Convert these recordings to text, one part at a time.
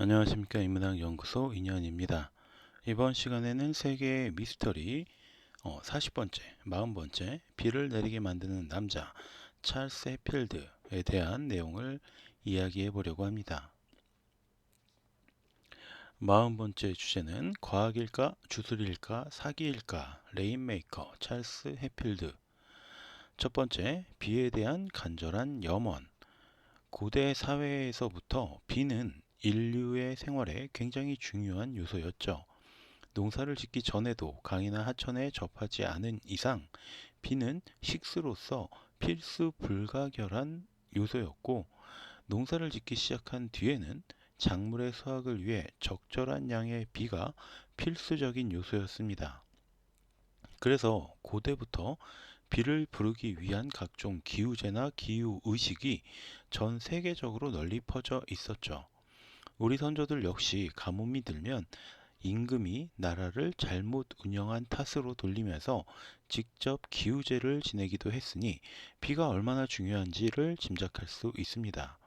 안녕하십니까 인문학 연구소 인현입니다. 이번 시간에는 세계의 미스터리 어, 40번째, 40번째 비를 내리게 만드는 남자 찰스 해필드에 대한 내용을 이야기해 보려고 합니다. 40번째 주제는 과학일까, 주술일까, 사기일까, 레인메이커 찰스 해필드 첫 번째, 비에 대한 간절한 염원 고대 사회에서부터 비는 인류의 생활에 굉장히 중요한 요소였죠. 농사를 짓기 전에도 강이나 하천에 접하지 않은 이상 비는 식수로서 필수 불가결한 요소였고 농사를 짓기 시작한 뒤에는 작물의 수확을 위해 적절한 양의 비가 필수적인 요소였습니다. 그래서 고대부터 비를 부르기 위한 각종 기후제나 기후 의식이 전 세계적으로 널리 퍼져 있었죠. 우리 선조들 역시 가뭄이 들면 임금이 나라를 잘못 운영한 탓으로 돌리면서 직접 기우제를 지내기도 했으니 비가 얼마나 중요한지를 짐작할 수 있습니다.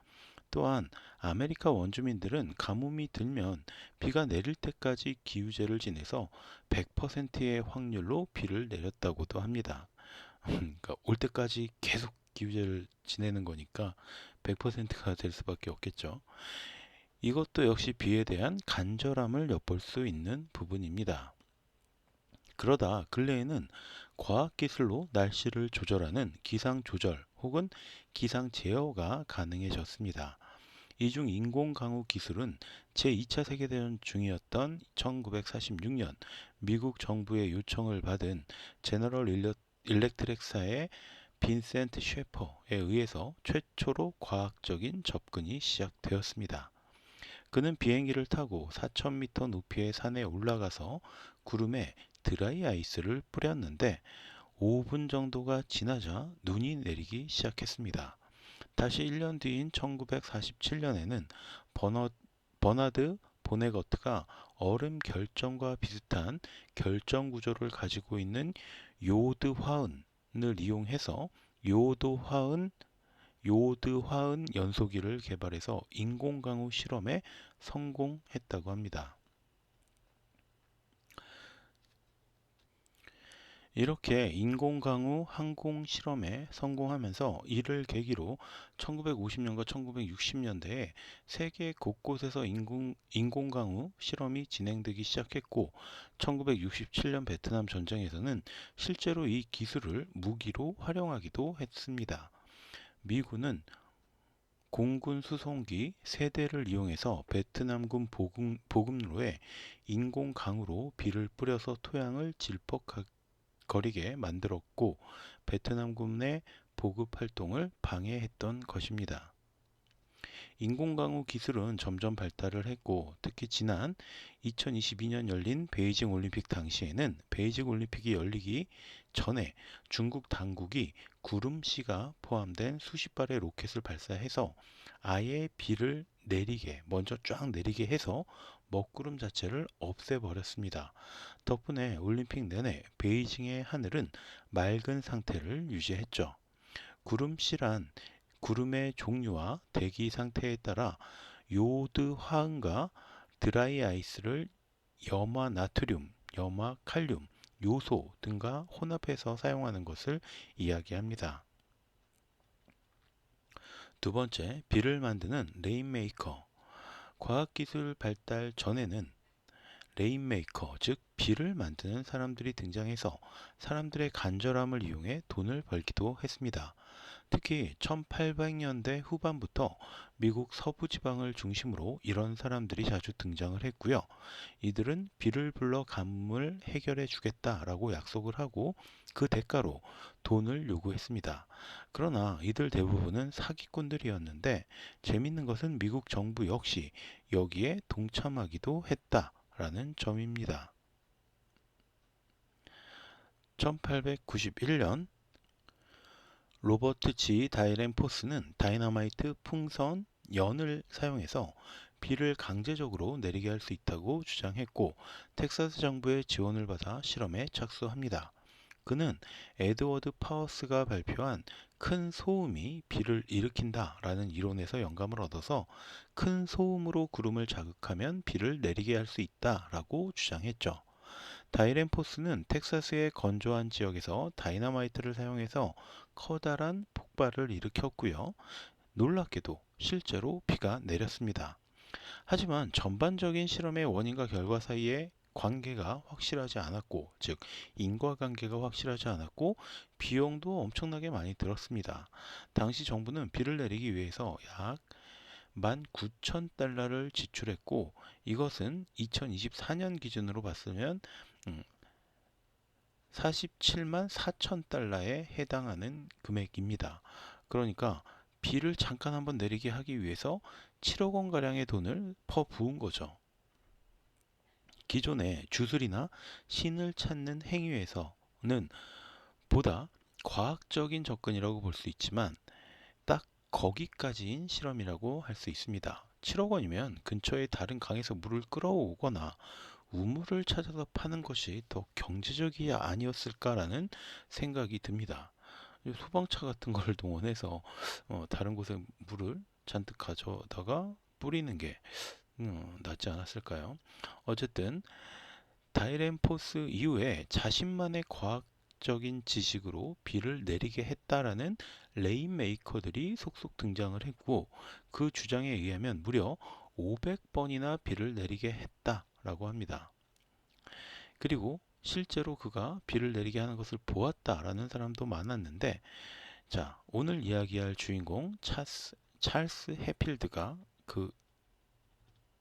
또한 아메리카 원주민들은 가뭄이 들면 비가 내릴 때까지 기우제를 지내서 100%의 확률로 비를 내렸다고도 합니다. 그러니까 올 때까지 계속 기우제를 지내는 거니까 100%가 될 수밖에 없겠죠. 이것도 역시 비에 대한 간절함을 엿볼 수 있는 부분입니다. 그러다 근래에는 과학기술로 날씨를 조절하는 기상조절 혹은 기상제어가 가능해졌습니다. 이중 인공강우 기술은 제2차 세계대전 중이었던 1946년 미국 정부의 요청을 받은 제너럴 일렉트릭사의 빈센트 셰퍼에 의해서 최초로 과학적인 접근이 시작되었습니다. 그는 비행기를 타고 4,000m 높이의 산에 올라가서 구름에 드라이 아이스를 뿌렸는데 5분 정도가 지나자 눈이 내리기 시작했습니다. 다시 1년 뒤인 1947년에는 버너, 버나드 보네거트가 얼음 결정과 비슷한 결정 구조를 가지고 있는 요드 화은을 이용해서 요드 화은 요드 화은 연소기를 개발해서 인공강우 실험에 성공했다고 합니다. 이렇게 인공강우 항공 실험에 성공하면서 이를 계기로 1950년과 1960년대에 세계 곳곳에서 인공, 인공강우 실험이 진행되기 시작했고 1967년 베트남 전쟁에서는 실제로 이 기술을 무기로 활용하기도 했습니다. 미군은 공군 수송기 세대를 이용해서 베트남군 보급, 보급로에 인공 강으로 비를 뿌려서 토양을 질퍽거리게 만들었고 베트남군의 보급 활동을 방해했던 것입니다. 인공강우 기술은 점점 발달을 했고 특히 지난 2022년 열린 베이징 올림픽 당시에는 베이징 올림픽이 열리기 전에 중국 당국이 구름씨가 포함된 수십 발의 로켓을 발사해서 아예 비를 내리게 먼저 쫙 내리게 해서 먹구름 자체를 없애버렸습니다. 덕분에 올림픽 내내 베이징의 하늘은 맑은 상태를 유지했죠. 구름씨란 구름의 종류와 대기 상태에 따라 요드 화음과 드라이 아이스를 염화 나트륨, 염화 칼륨, 요소 등과 혼합해서 사용하는 것을 이야기합니다. 두 번째, 비를 만드는 레인메이커. 과학기술 발달 전에는 레인메이커, 즉 비를 만드는 사람들이 등장해서 사람들의 간절함을 이용해 돈을 벌기도 했습니다. 특히 1800년대 후반부터 미국 서부 지방을 중심으로 이런 사람들이 자주 등장을 했고요. 이들은 비를 불러 가뭄을 해결해 주겠다라고 약속을 하고 그 대가로 돈을 요구했습니다. 그러나 이들 대부분은 사기꾼들이었는데 재밌는 것은 미국 정부 역시 여기에 동참하기도 했다라는 점입니다. 1891년 로버트 G. 다이렌 포스는 다이너마이트, 풍선, 연을 사용해서 비를 강제적으로 내리게 할 수 있다고 주장했고 텍사스 정부의 지원을 받아 실험에 착수합니다. 그는 에드워드 파워스가 발표한 큰 소음이 비를 일으킨다 라는 이론에서 영감을 얻어서 큰 소음으로 구름을 자극하면 비를 내리게 할 수 있다 라고 주장했죠. 다이렌 포스는 텍사스의 건조한 지역에서 다이너마이트를 사용해서 커다란 폭발을 일으켰고요. 놀랍게도 실제로 비가 내렸습니다. 하지만 전반적인 실험의 원인과 결과 사이에 관계가 확실하지 않았고, 즉 인과관계가 확실하지 않았고 비용도 엄청나게 많이 들었습니다. 당시 정부는 비를 내리기 위해서 약 19,000달러를 지출했고 이것은 2024년 기준으로 봤으면 47만 4천 달러에 해당하는 금액입니다. 그러니까 비를 잠깐 한번 내리게 하기 위해서 7억 원 가량의 돈을 퍼부은 거죠. 기존의 주술이나 신을 찾는 행위에서는 보다 과학적인 접근이라고 볼 수 있지만 딱 거기까지인 실험이라고 할 수 있습니다. 7억 원이면 근처의 다른 강에서 물을 끌어오거나 우물을 찾아서 파는 것이 더 경제적이 아니었을까라는 생각이 듭니다. 소방차 같은 걸 동원해서 어, 다른 곳에 물을 잔뜩 가져다가 뿌리는 게 음, 낫지 않았을까요? 어쨌든 다이렌포스 이후에 자신만의 과학적인 지식으로 비를 내리게 했다라는 레인메이커들이 속속 등장을 했고 그 주장에 의하면 무려 500번이나 비를 내리게 했다 라고 합니다. 그리고 실제로 그가 비를 내리게 하는 것을 보았다 라는 사람도 많았는데 자 오늘 이야기할 주인공 차스, 찰스 해필드가 그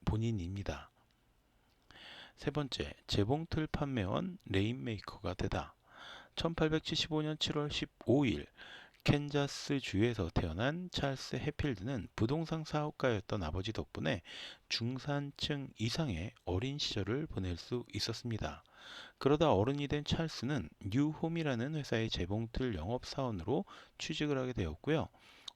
본인입니다. 세 번째, 재봉틀 판매원 레인메이커가 되다. 1875년 7월 15일 캔자스 주에서 태어난 찰스 해필드는 부동산 사업가였던 아버지 덕분에 중산층 이상의 어린 시절을 보낼 수 있었습니다. 그러다 어른이 된 찰스는 뉴홈이라는 회사의 재봉틀 영업사원으로 취직을 하게 되었고요.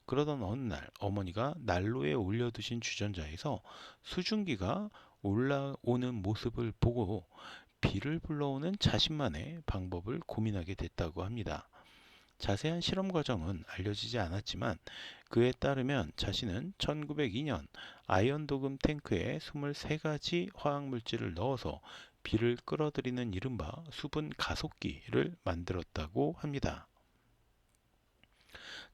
그러던 어느 날 어머니가 난로에 올려두신 주전자에서 수증기가 올라오는 모습을 보고 비를 불러오는 자신만의 방법을 고민하게 됐다고 합니다. 자세한 실험 과정은 알려지지 않았지만 그에 따르면 자신은 1902년 아이언 도금 탱크에 23가지 화학 물질을 넣어서 비를 끌어들이는 이른바 수분 가속기를 만들었다고 합니다.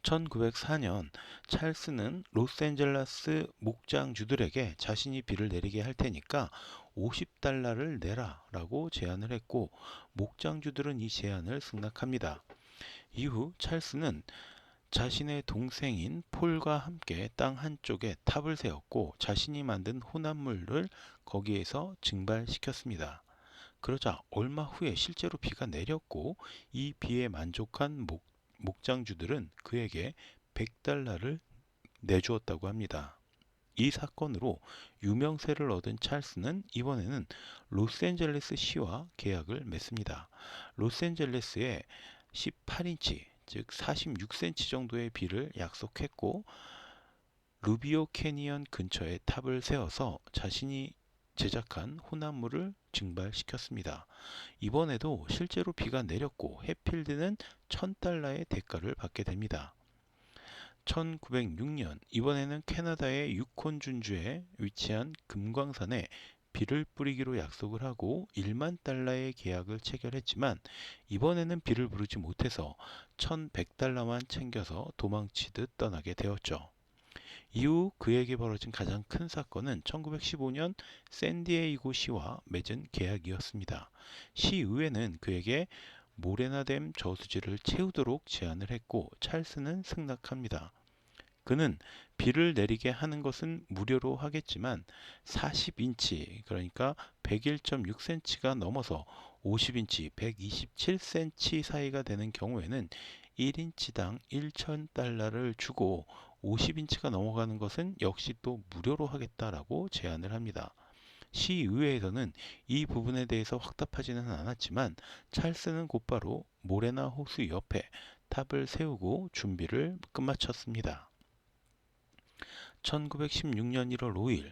1904년 찰스는 로스앤젤레스 목장주들에게 자신이 비를 내리게 할 테니까 50달러를 내라 라고 제안을 했고 목장주들은 이 제안을 승낙합니다. 이후 찰스는 자신의 동생인 폴과 함께 땅 한쪽에 탑을 세웠고 자신이 만든 혼합물을 거기에서 증발시켰습니다. 그러자 얼마 후에 실제로 비가 내렸고 이 비에 만족한 목, 목장주들은 그에게 100달러를 내주었다고 합니다. 이 사건으로 유명세를 얻은 찰스는 이번에는 로스앤젤레스 시와 계약을 맺습니다. 로스앤젤레스에 18인치, 즉 46cm 정도의 비를 약속했고 루비오 캐니언 근처에 탑을 세워서 자신이 제작한 혼합물을 증발시켰습니다. 이번에도 실제로 비가 내렸고 해필드는 1000달러의 대가를 받게 됩니다. 1906년 이번에는 캐나다의 유콘 준주에 위치한 금광산에 비를 뿌리기로 약속을 하고 1만 달러의 계약을 체결했지만 이번에는 비를 부르지 못해서 1100달러만 챙겨서 도망치듯 떠나게 되었죠. 이후 그에게 벌어진 가장 큰 사건은 1915년 샌디에이고 시와 맺은 계약이었습니다. 시의회는 그에게 모레나댐 저수지를 채우도록 제안을 했고 찰스는 승낙합니다. 그는 비를 내리게 하는 것은 무료로 하겠지만 40인치 그러니까 101.6cm가 넘어서 50인치 127cm 사이가 되는 경우에는 1인치당 1,000달러를 주고 50인치가 넘어가는 것은 역시 또 무료로 하겠다라고 제안을 합니다. 시의회에서는 이 부분에 대해서 확답하지는 않았지만 찰스는 곧바로 모레나 호수 옆에 탑을 세우고 준비를 끝마쳤습니다. 1916년 1월 5일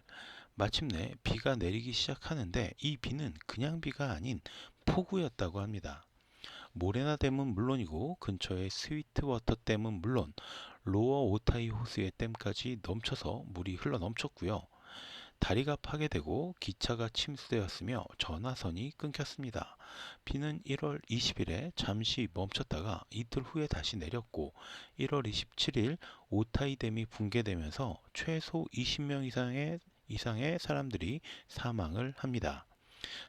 마침내 비가 내리기 시작하는데 이 비는 그냥 비가 아닌 폭우였다고 합니다. 모레나 댐은 물론이고 근처의 스위트워터 댐은 물론 로어 오타이 호수의 댐까지 넘쳐서 물이 흘러 넘쳤고요. 다리가 파괴되고 기차가 침수되었으며 전화선이 끊겼습니다. 비는 1월 20일에 잠시 멈췄다가 이틀 후에 다시 내렸고 1월 27일 오타이 댐이 붕괴되면서 최소 20명 이상의 이상의 사람들이 사망을 합니다.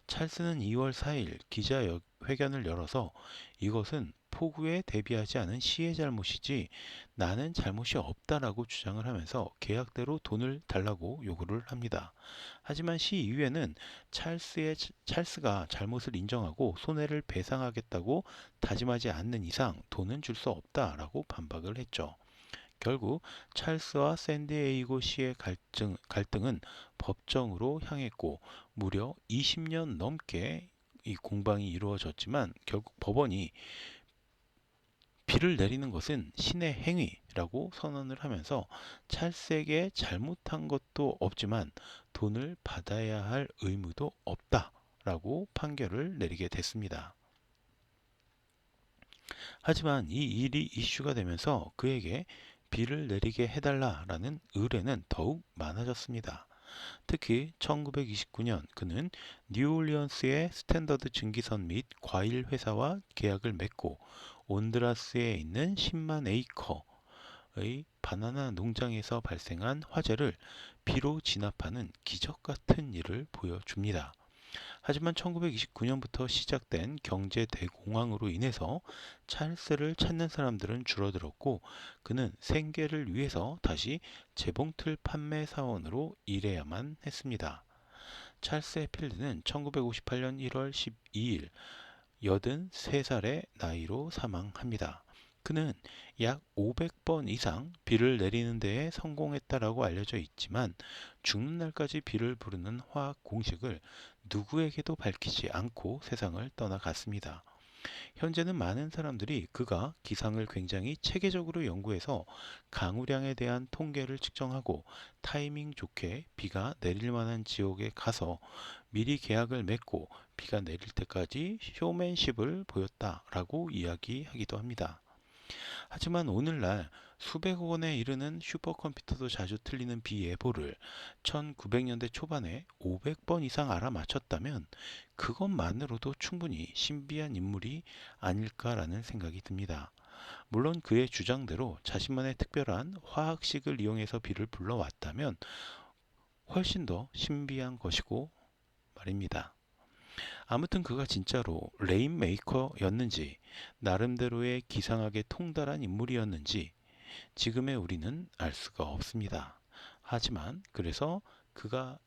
찰스는 2월 4일 기자회견을 열어서 이것은 폭우에 대비하지 않은 시의 잘못이지 나는 잘못이 없다라고 주장을 하면서 계약대로 돈을 달라고 요구를 합니다. 하지만 시 이후에는 찰스의 찰스가 잘못을 인정하고 손해를 배상하겠다고 다짐하지 않는 이상 돈은 줄 수 없다라고 반박을 했죠. 결국 찰스와 샌디에이고 시의 갈등, 갈등은 법정으로 향했고 무려 20년 넘게 이 공방이 이루어졌지만 결국 법원이 비를 내리는 것은 신의 행위라고 선언을 하면서 찰스에게 잘못한 것도 없지만 돈을 받아야 할 의무도 없다라고 판결을 내리게 됐습니다. 하지만 이 일이 이슈가 되면서 그에게 비를 내리게 해달라라는 의뢰는 더욱 많아졌습니다. 특히 1929년 그는 뉴올리언스의 스탠더드 증기선 및 과일 회사와 계약을 맺고 온드라스에 있는 10만 에이커의 바나나 농장에서 발생한 화재를 비로 진압하는 기적 같은 일을 보여줍니다. 하지만 1929년부터 시작된 경제 대공황으로 인해서 찰스를 찾는 사람들은 줄어들었고 그는 생계를 위해서 다시 재봉틀 판매 사원으로 일해야만 했습니다. 찰스 해필드는 1958년 1월 12일 83살의 나이로 사망합니다. 그는 약 500번 이상 비를 내리는 데에 성공했다라고 알려져 있지만 죽는 날까지 비를 부르는 화학 공식을 누구에게도 밝히지 않고 세상을 떠나갔습니다. 현재는 많은 사람들이 그가 기상을 굉장히 체계적으로 연구해서 강우량에 대한 통계를 측정하고 타이밍 좋게 비가 내릴 만한 지역에 가서 미리 계약을 맺고 비가 내릴 때까지 쇼맨십을 보였다라고 이야기하기도 합니다. 하지만 오늘날 수백억 원에 이르는 슈퍼컴퓨터도 자주 틀리는 비예보를 1900년대 초반에 500번 이상 알아맞혔다면 그것만으로도 충분히 신비한 인물이 아닐까라는 생각이 듭니다. 물론 그의 주장대로 자신만의 특별한 화학식을 이용해서 비를 불러왔다면 훨씬 더 신비한 것이고 말입니다. 아무튼 그가 진짜로 레인메이커였는지 나름대로의 기상학에 통달한 인물이었는지 지금의 우리는 알 수가 없습니다. 하지만 그래서 그가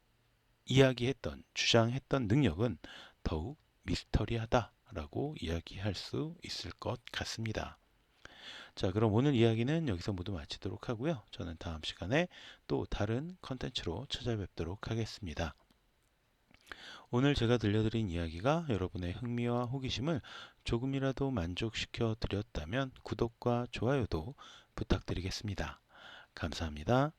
이야기했던 주장했던 능력은 더욱 미스터리하다라고 이야기할 수 있을 것 같습니다. 자, 그럼 오늘 이야기는 여기서 모두 마치도록 하고요. 저는 다음 시간에 또 다른 컨텐츠로 찾아뵙도록 하겠습니다. 오늘 제가 들려드린 이야기가 여러분의 흥미와 호기심을 조금이라도 만족시켜 드렸다면 구독과 좋아요도 부탁드리겠습니다. 감사합니다.